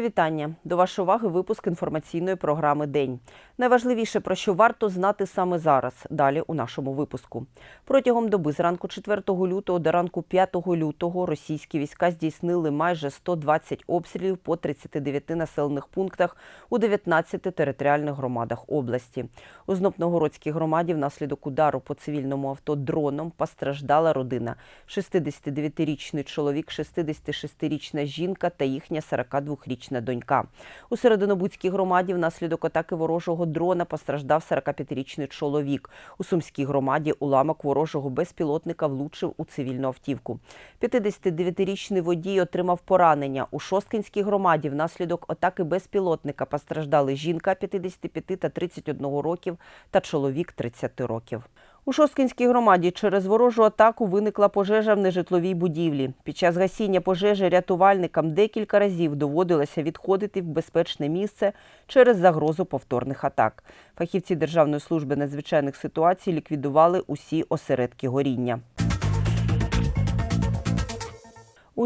Вітання. До вашої уваги випуск інформаційної програми День. Найважливіше, про що варто знати саме зараз. Далі у нашому випуску. Протягом доби з ранку 4 лютого до ранку 5 лютого російські війська здійснили майже 120 обстрілів по 39 населених пунктах у 19 територіальних громадах області. У Знопногородській громаді внаслідок удару по цивільному авто дроном постраждала родина. 69-річний чоловік, 66-річна жінка та їхня 42-річна донька. У Серединобудській громаді внаслідок атаки ворожого дрона постраждав 45-річний чоловік. У Сумській громаді уламок ворожого безпілотника влучив у цивільну автівку. 59-річний водій отримав поранення. У Шосткинській громаді внаслідок атаки безпілотника постраждали жінка 55 та 31 років та чоловік 30 років. У Шосткинській громаді через ворожу атаку виникла пожежа в нежитловій будівлі. Під час гасіння пожежі рятувальникам декілька разів доводилося відходити в безпечне місце через загрозу повторних атак. Фахівці Державної служби надзвичайних ситуацій ліквідували усі осередки горіння.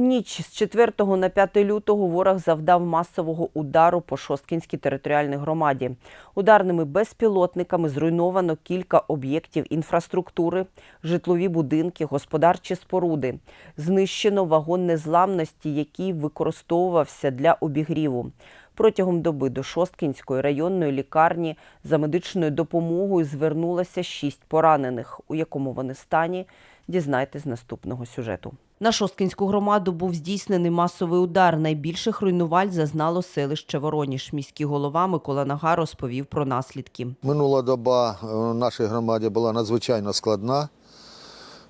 Ніч з 4 на 5 лютого ворог завдав масового удару по Шосткінській територіальній громаді. Ударними безпілотниками зруйновано кілька об'єктів інфраструктури, житлові будинки, господарчі споруди. Знищено вагон незламності, який використовувався для обігріву. Протягом доби до Шосткінської районної лікарні за медичною допомогою звернулося шість поранених. У якому вони стані, дізнайтесь з наступного сюжету. На Шосткінську громаду був здійснений масовий удар. Найбільших руйнуваль зазнало селище Вороніж. Міський голова Микола Нага розповів про наслідки. Минула доба в нашій громаді була надзвичайно складна.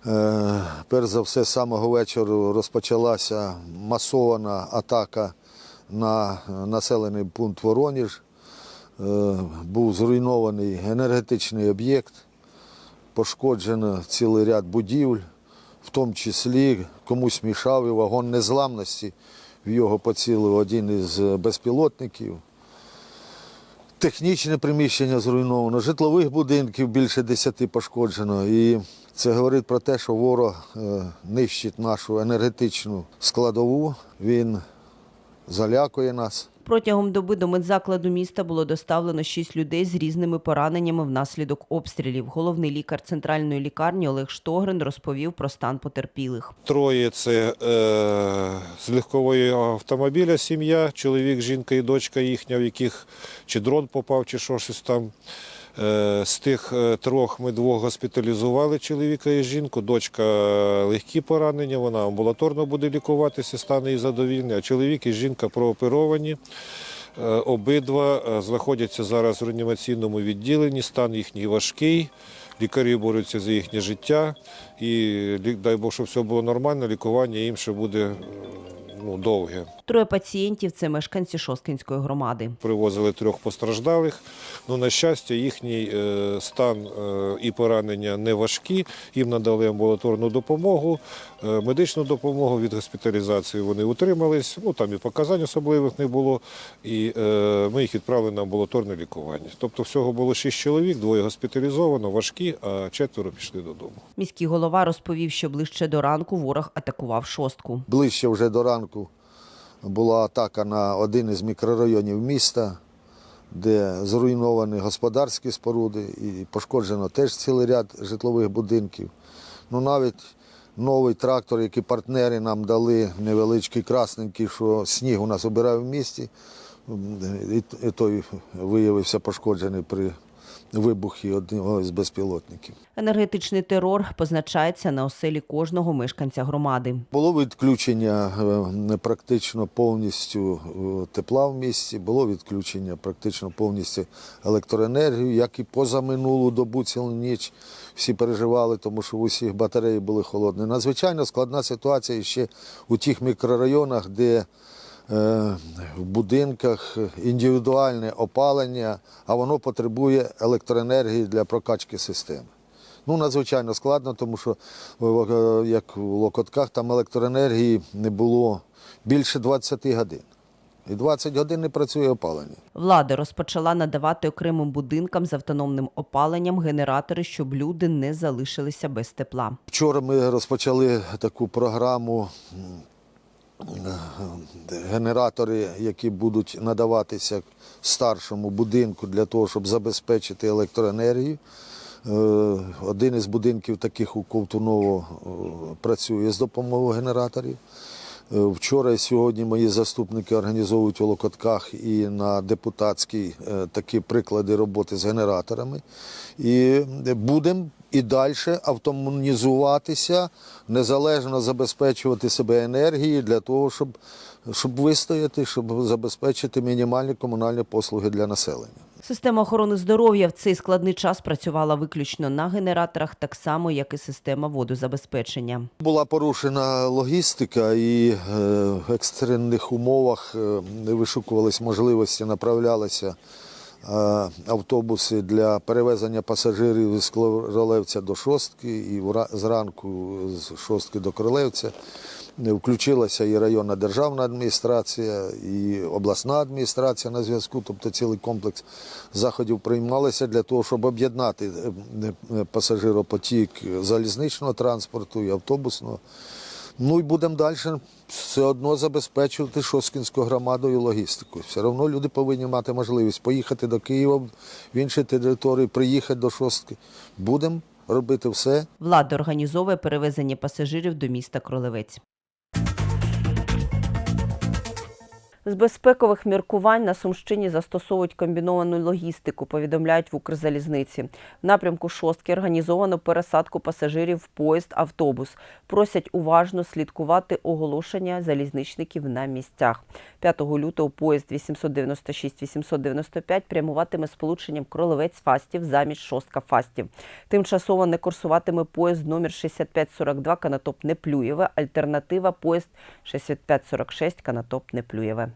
Е, Перш за все, з самого вечора розпочалася масована атака на населений пункт Вороніж. Е, Був зруйнований енергетичний об'єкт, пошкоджено цілий ряд будівель, в тому числі комусь мішав і вагон незламності. В його поцілив один із безпілотників. Технічне приміщення зруйновано, житлових будинків більше десяти пошкоджено. І це говорить про те, що ворог е, нищить нашу енергетичну складову, він залякує нас. Протягом доби до медзакладу міста було доставлено шість людей з різними пораненнями внаслідок обстрілів. Головний лікар центральної лікарні Олег Штогрин розповів про стан потерпілих. Троє це е, з легкового автомобіля сім'я, чоловік, жінка і дочка їхня, в яких чи дрон попав, чи що щось там. Е, з тих е, трьох ми двох госпіталізували чоловіка і жінку. Дочка е, легкі поранення, вона амбулаторно буде лікуватися, стане і задовільний, а чоловік і жінка прооперовані. Обидва знаходяться зараз в реанімаційному відділенні, стан їхній важкий. Лікарі борються за їхнє життя і дай Бог, щоб все було нормально, лікування їм ще буде ну, довге. Троє пацієнтів це мешканці Шосткінської громади. Привозили трьох постраждалих. Ну, на щастя, їхній е, стан е, і поранення не важкі. Їм надали амбулаторну допомогу, е, медичну допомогу від госпіталізації вони утримались. Ну там і показань особливих не було. І ми їх відправили на амбулаторне лікування. Тобто, всього було шість чоловік, двоє госпіталізовано, важкі, а четверо пішли додому. Міський голова розповів, що ближче до ранку ворог атакував шостку. Ближче вже до ранку була атака на один із мікрорайонів міста, де зруйновані господарські споруди і пошкоджено теж цілий ряд житлових будинків. Ну навіть новий трактор, який партнери нам дали, невеличкий красненький, що сніг у нас обирає в місті, і- той виявився пошкоджений при вибухі одного з безпілотників. Енергетичний терор позначається на оселі кожного мешканця громади. Було відключення е, практично повністю е, тепла в місті, було відключення практично повністю електроенергії, як і позаминулу добу цілу ніч. Всі переживали, тому що в усіх батареї були холодні. Надзвичайно складна ситуація ще у тих мікрорайонах, де в будинках індивідуальне опалення, а воно потребує електроенергії для прокачки системи. Ну, надзвичайно складно, тому що е, як у Локотках там електроенергії не було більше 20 годин. І 20 годин не працює опалення. Влада розпочала надавати окремим будинкам з автономним опаленням генератори, щоб люди не залишилися без тепла. Вчора ми розпочали таку програму генератори, які будуть надаватися старшому будинку для того, щоб забезпечити електроенергію. Е, Один із будинків таких у Ковтуново е, працює з допомогою генераторів. Е, Вчора і сьогодні мої заступники організовують у Локотках і на депутатській е, такі приклади роботи з генераторами. І будемо і далі автоматизуватися, незалежно забезпечувати себе енергією для того, щоб, щоб вистояти, щоб забезпечити мінімальні комунальні послуги для населення. Система охорони здоров'я в цей складний час працювала виключно на генераторах, так само як і система водозабезпечення. Була порушена логістика, і е, в екстрених умовах е, не вишукувались можливості, направлялися автобуси для перевезення пасажирів з Кролевця до Шостки, і зранку з Шостки до Кролевця. Е, Включилася і районна державна адміністрація, і обласна адміністрація на зв'язку, тобто цілий комплекс заходів приймалися для того, щоб об'єднати е, е, пасажиропотік залізничного транспорту і автобусного. Ну і будемо далі все одно забезпечувати Шоскінську громаду і логістику. Все одно люди повинні мати можливість поїхати до Києва в інші території, приїхати до Шостки. Будемо робити все, Влада організовує перевезення пасажирів до міста Кролевець. З безпекових міркувань на Сумщині застосовують комбіновану логістику, повідомляють в Укрзалізниці. В напрямку шостки організовано пересадку пасажирів в поїзд автобус. Просять уважно слідкувати оголошення залізничників на місцях. 5 лютого поїзд 896-895 прямуватиме сполученням Кролевець Фастів замість шостка Фастів. Тимчасово не курсуватиме поїзд номер 6542 Канатоп Неплюєве. Альтернатива поїзд 6546 Канатоп Неплюєве.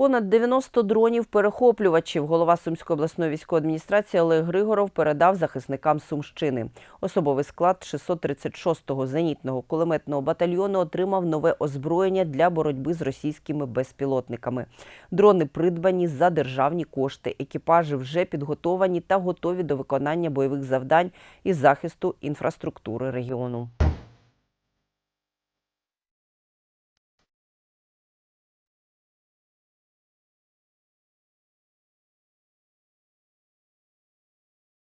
Понад 90 дронів перехоплювачів голова Сумської обласної військової адміністрації Олег Григоров передав захисникам Сумщини. Особовий склад 636-го зенітного кулеметного батальйону отримав нове озброєння для боротьби з російськими безпілотниками. Дрони придбані за державні кошти. Екіпажі вже підготовані та готові до виконання бойових завдань із захисту інфраструктури регіону.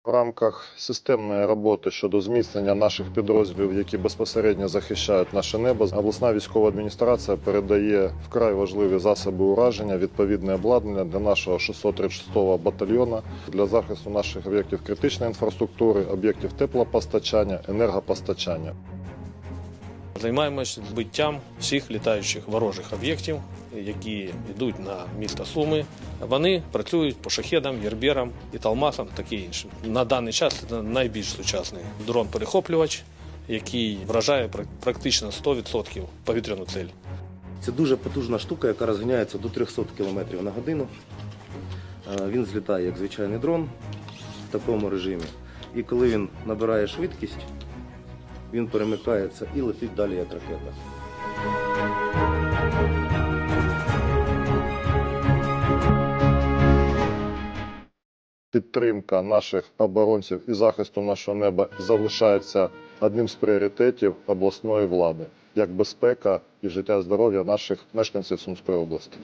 В рамках системної роботи щодо зміцнення наших підрозділів, які безпосередньо захищають наше небо, обласна військова адміністрація передає вкрай важливі засоби ураження, відповідне обладнання для нашого 636-го батальйону для захисту наших об'єктів критичної інфраструктури, об'єктів теплопостачання, енергопостачання. Займаємось збиттям всіх літаючих ворожих об'єктів, які йдуть на місто Суми. Вони працюють по шахедам, єрбєрам і талмасам, таке інше. На даний час це найбільш сучасний дрон-перехоплювач, який вражає практично 100% повітряну цель. Це дуже потужна штука, яка розганяється до 300 км на годину. Е, Він злітає як звичайний дрон в такому режимі. І коли він набирає швидкість, він перемикається і летить далі як ракета. Підтримка наших оборонців і захисту нашого неба залишається одним з пріоритетів обласної влади, як безпека і життя здоров'я наших мешканців Сумської області.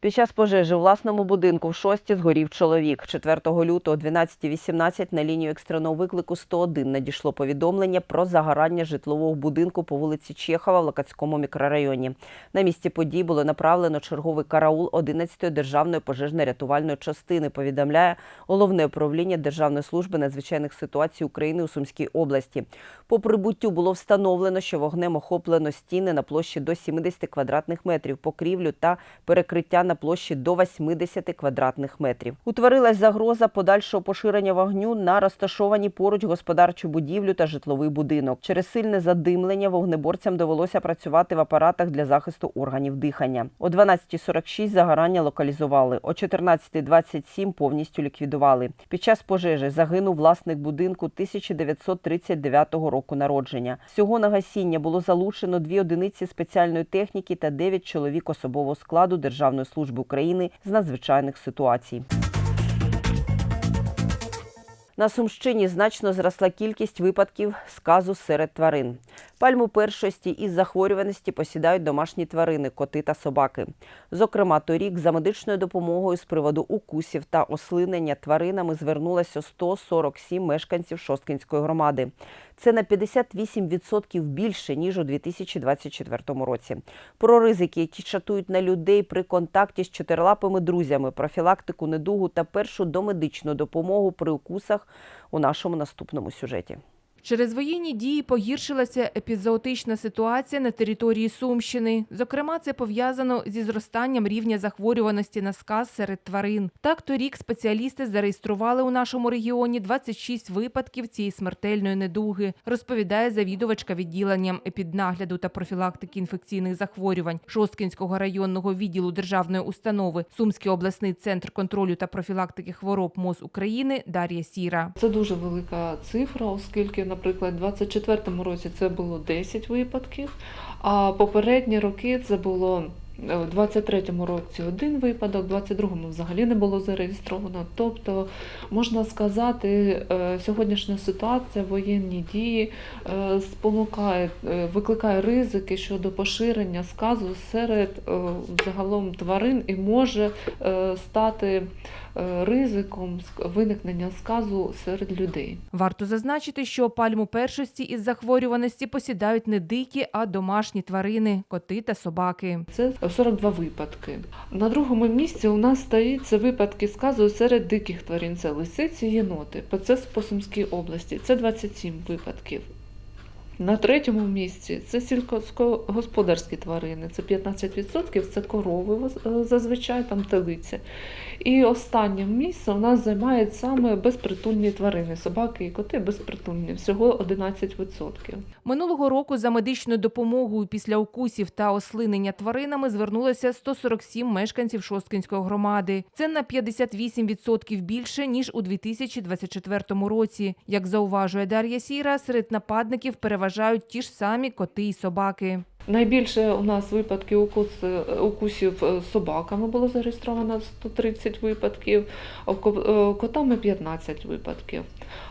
Під час пожежі у власному будинку в шості згорів чоловік. 4 лютого о 12.18 на лінію екстреного виклику 101 надійшло повідомлення про загорання житлового будинку по вулиці Чехова в Локацькому мікрорайоні. На місці подій було направлено черговий караул 11-ї державної пожежно-рятувальної частини. Повідомляє головне управління Державної служби надзвичайних ситуацій України у Сумській області. По прибуттю було встановлено, що вогнем охоплено стіни на площі до 70 квадратних метрів, покрівлю та перекриття на площі до 80 квадратних метрів. Утворилась загроза подальшого поширення вогню на розташовані поруч господарчу будівлю та житловий будинок. Через сильне задимлення вогнеборцям довелося працювати в апаратах для захисту органів дихання. О 12.46 загорання локалізували, о 14.27 повністю ліквідували. Під час пожежі загинув власник будинку 1939 року народження. Всього на гасіння було залучено дві одиниці спеціальної техніки та 9 чоловік особового складу Державної служби України з надзвичайних ситуацій. На Сумщині значно зросла кількість випадків сказу серед тварин. Пальму першості із захворюваності посідають домашні тварини, коти та собаки. Зокрема, торік за медичною допомогою з приводу укусів та ослинення тваринами звернулося 147 мешканців Шосткинської громади. Це на 58% більше ніж у 2024 році. Про ризики, які чатують на людей при контакті з чотирилапими друзями, профілактику недугу та першу домедичну допомогу при укусах у нашому наступному сюжеті. Через воєнні дії погіршилася епізоотична ситуація на території Сумщини. Зокрема, це пов'язано зі зростанням рівня захворюваності на сказ серед тварин. Так, торік спеціалісти зареєстрували у нашому регіоні 26 випадків цієї смертельної недуги, розповідає завідувачка відділенням епіднагляду та профілактики інфекційних захворювань Шосткінського районного відділу державної установи Сумський обласний центр контролю та профілактики хвороб МОЗ України Дар'я Сіра. Це дуже велика цифра, оскільки, наприклад, у 2024 році це було 10 випадків, а попередні роки це було е, у 23-му році один випадок, у 22-му взагалі не було зареєстровано. Тобто, можна сказати, е, сьогоднішня ситуація, воєнні дії е, спонукає, викликає ризики щодо поширення сказу серед загалом тварин і може стати ризиком ск- виникнення сказу серед людей. Варто зазначити, що пальму першості із захворюваності посідають не дикі, а домашні тварини коти та собаки. Це 42 випадки. На другому місці у нас стоїть це випадки сказу серед диких тварин. Це лисиці, єноти. Це по Сумській області. Це 27 випадків. На третьому місці це сільськогосподарські тварини. Це 15%, це корови е, зазвичай, там телиця. І останнє місце у нас займають саме безпритульні тварини. Собаки і коти безпритульні, всього 11%. Минулого року за медичною допомогою після укусів та ослинення тваринами звернулося 147 мешканців Шосткинської громади. Це на 58% більше ніж у 2024 році. Як зауважує Дар'я Сіра, серед нападників переважають ті ж самі коти і собаки. Найбільше у нас випадків укус, укусів е, собаками було зареєстровано 130 випадків, е, котами 15 випадків.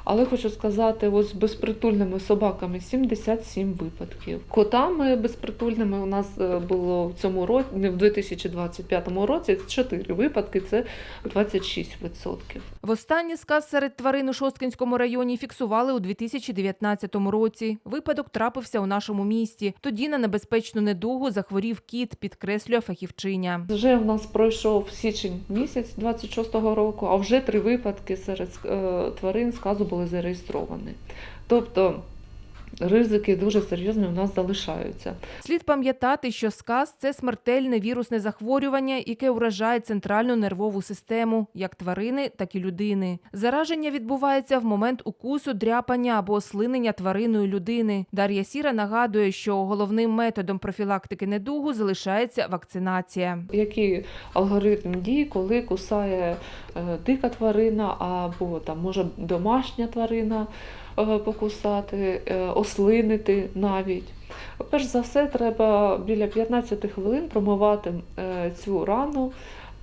Але хочу сказати, ось з безпритульними собаками 77 випадків. Котами безпритульними у нас е, було в цьому році, не в 2025 році 4 випадки, це 26%. Востаннє сказ серед тварин у Шосткинському районі фіксували у 2019 році. Випадок трапився у нашому місті. Тоді на небезпечну недугу захворів кіт, підкреслює фахівчиня. Вже в нас пройшов січень місяць 26-го року, а вже три випадки серед е, тварин сказу були зареєстровані. Тобто ризики дуже серйозні у нас залишаються. Слід пам'ятати, що сказ це смертельне вірусне захворювання, яке уражає центральну нервову систему, як тварини, так і людини. Зараження відбувається в момент укусу, дряпання або ослинення твариною людини. Дар'я Сіра нагадує, що головним методом профілактики недугу залишається вакцинація. Який алгоритм дій, коли кусає е, дика тварина або там може домашня тварина е, покусати, е, ослинити навіть. Перш за все, треба біля 15 хвилин промивати е, цю рану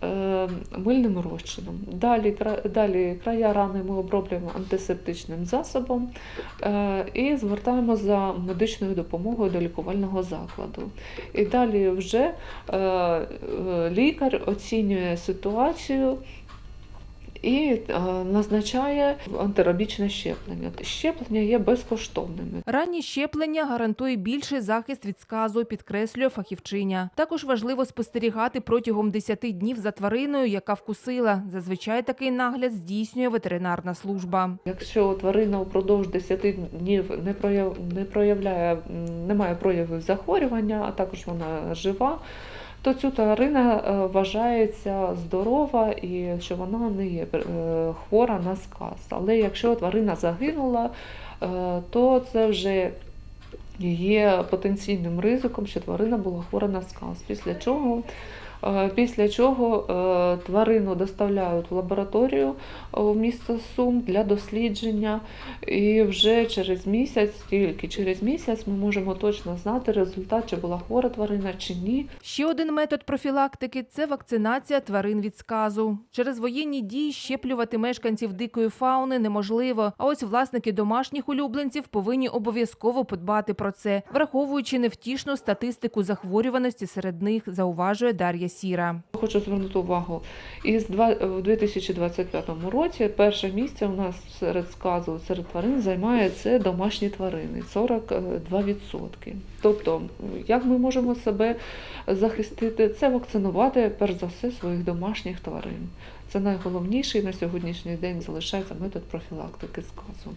е, мильним розчином. Далі, далі края рани ми оброблюємо антисептичним засобом е, і звертаємо за медичною допомогою до лікувального закладу. І далі вже лікар оцінює ситуацію. І е, назначає антирабічне щеплення. Щеплення є безкоштовними. Ранні щеплення гарантує більший захист від сказу, підкреслює фахівчиня. Також важливо спостерігати протягом 10 днів за твариною, яка вкусила. Зазвичай такий нагляд здійснює ветеринарна служба. Якщо тварина впродовж 10 днів не прояв, не проявляє, м, не проявів захворювання, а також вона жива, то цю тварина е, вважається здорова і що вона не є е, хвора на сказ. Але якщо тварина загинула, е, то це вже є потенційним ризиком, що тварина була хвора на сказ. Після чого Після чого е, тварину доставляють в лабораторію е, в місто Сум для дослідження. І вже через місяць, тільки через місяць, ми можемо точно знати результат, чи була хвора тварина чи ні. Ще один метод профілактики це вакцинація тварин від сказу. Через воєнні дії щеплювати мешканців дикої фауни неможливо. А ось власники домашніх улюбленців повинні обов'язково подбати про це, враховуючи невтішну статистику захворюваності серед них, зауважує Дар'я Сіра. Хочу звернути увагу, із два в 2025 році перше місце у нас серед сказу серед тварин займає це домашні тварини 42%. Тобто, як ми можемо себе захистити, це вакцинувати перш за все своїх домашніх тварин. Це найголовніший на сьогоднішній день залишається метод профілактики сказу.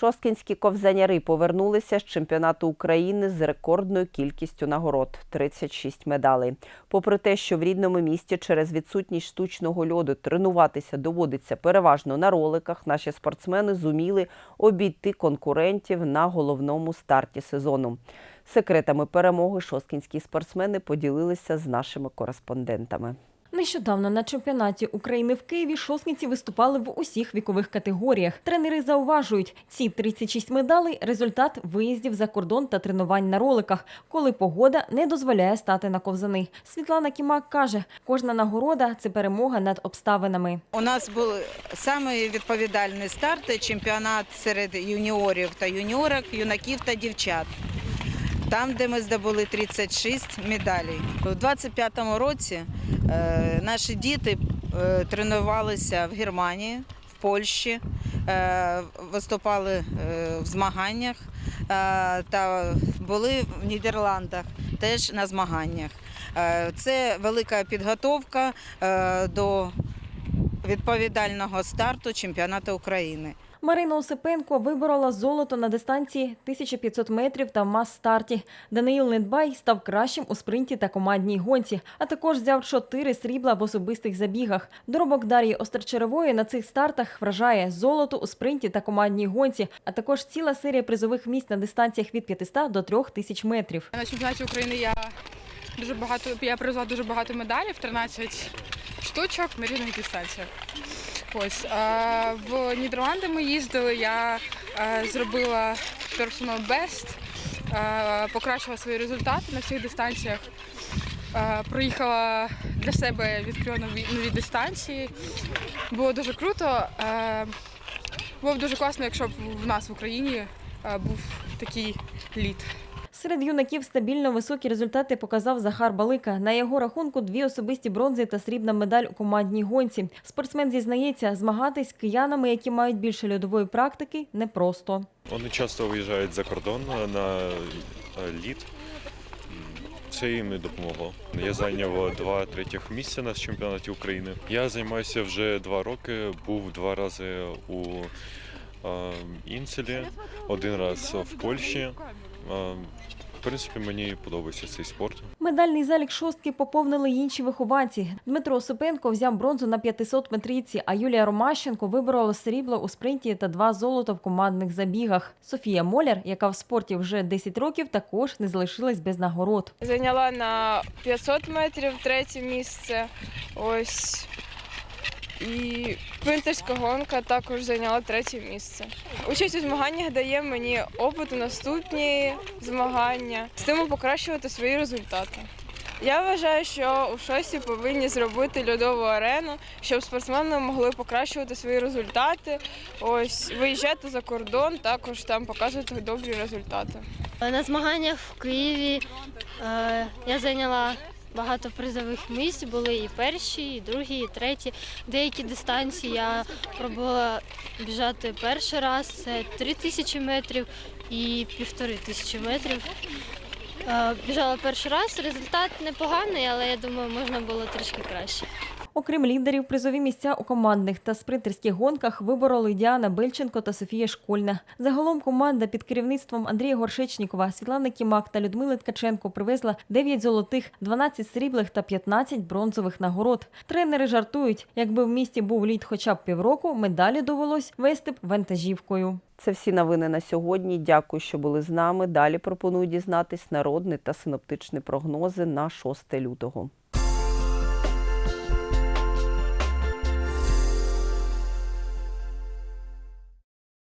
Шосткінські ковзаняри повернулися з чемпіонату України з рекордною кількістю нагород 36 медалей. Попри те, що в рідному місті через відсутність штучного льоду тренуватися доводиться переважно на роликах, наші спортсмени зуміли обійти конкурентів на головному старті сезону. Секретами перемоги шосткінські спортсмени поділилися з нашими кореспондентами. Нещодавно на чемпіонаті України в Києві шосниці виступали в усіх вікових категоріях. Тренери зауважують, ці 36 медалей – результат виїздів за кордон та тренувань на роликах, коли погода не дозволяє стати на ковзани. Світлана Кімак каже, кожна нагорода – це перемога над обставинами. У нас був самий відповідальний старт чемпіонат серед юніорів та юніорок, юнаків та дівчат. Там, де ми здобули 36 медалей. У 25-му році е, наші діти е, тренувалися в Германії, в Польщі, е, виступали в змаганнях та були в Нідерландах теж на змаганнях. Це велика підготовка до відповідального старту чемпіонату України. Марина Осипенко виборола золото на дистанції 1500 метрів та мас-старті. Даниїл Недбай став кращим у спринті та командній гонці, а також взяв чотири срібла в особистих забігах. Доробок Дар'ї Острочерової на цих стартах вражає золото у спринті та командній гонці, а також ціла серія призових місць на дистанціях від 500 до 3000 метрів. На чемпіонаті України я дуже багато я привезла дуже багато медалів, 13 штучок на різних дистанціях. Ось а, в Нідерланди ми їздили. Я а, зробила personal best, а, покращила свої результати на всіх дистанціях. А, проїхала для себе відкрила нові, нові дистанції. Було дуже круто. А, було б дуже класно, якщо б в нас в Україні а, був такий лід. Серед юнаків стабільно високі результати показав Захар Балика. На його рахунку дві особисті бронзи та срібна медаль у командній гонці. Спортсмен зізнається, змагатись з киянами, які мають більше льодової практики, непросто. Вони часто виїжджають за кордон на лід. Це їм і допомогло. Я зайняв два третіх місця на чемпіонаті України. Я займаюся вже два роки. Був два рази у Інцелі, один раз в Польщі. Е, В принципі, мені подобається цей спорт. Медальний залік шостки поповнили інші вихованці. Дмитро Осипенко взяв бронзу на 500 метрівці, а Юлія Ромащенко виборола срібло у спринті та два золота в командних забігах. Софія Моляр, яка в спорті вже 10 років, також не залишилась без нагород. Зайняла на 500 метрів третє місце. Ось. І спринтерська гонка також зайняла третє місце. Участь у змаганнях дає мені опит у наступні змагання, стимул покращувати свої результати. Я вважаю, що у шості повинні зробити льодову арену, щоб спортсмени могли покращувати свої результати. Ось виїжджати за кордон, також там показувати добрі результати. На змаганнях в Києві е, я зайняла багато призових місць, були і перші, і другі, і треті. Деякі дистанції я пробувала біжати перший раз, це 3 тисячі метрів і півтори тисячі метрів. Е, біжала перший раз, результат непоганий, але я думаю, можна було трішки краще. Окрім лідерів, призові місця у командних та спринтерських гонках вибороли Діана Бельченко та Софія Школьна. Загалом команда під керівництвом Андрія Горшечнікова, Світлани Кімак та Людмили Ткаченко привезла 9 золотих, 12 сріблих та 15 бронзових нагород. Тренери жартують, якби в місті був лід хоча б півроку, медалі довелось вести б вантажівкою. Це всі новини на сьогодні. Дякую, що були з нами. Далі пропоную дізнатись народний та синоптичні прогнози на 6 лютого.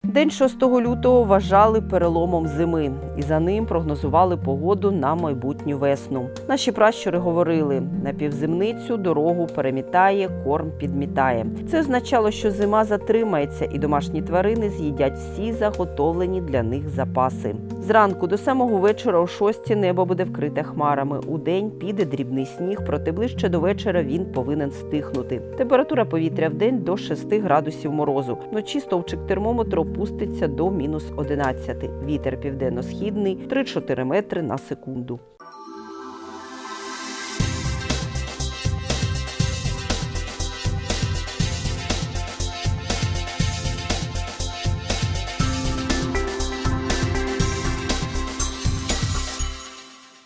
День 6 лютого вважали переломом зими, і за ним прогнозували погоду на майбутню весну. Наші пращури говорили: на півзимницю дорогу перемітає, корм підмітає. Це означало, що зима затримається, і домашні тварини з'їдять всі заготовлені для них запаси. Зранку до самого вечора о 6 небо буде вкрите хмарами. У день піде дрібний сніг, проте ближче до вечора він повинен стихнути. Температура повітря в день до 6 градусів морозу. Вночі стовпчик термометру опуститься до мінус 11. Вітер південно-східний 3-4 метри на секунду.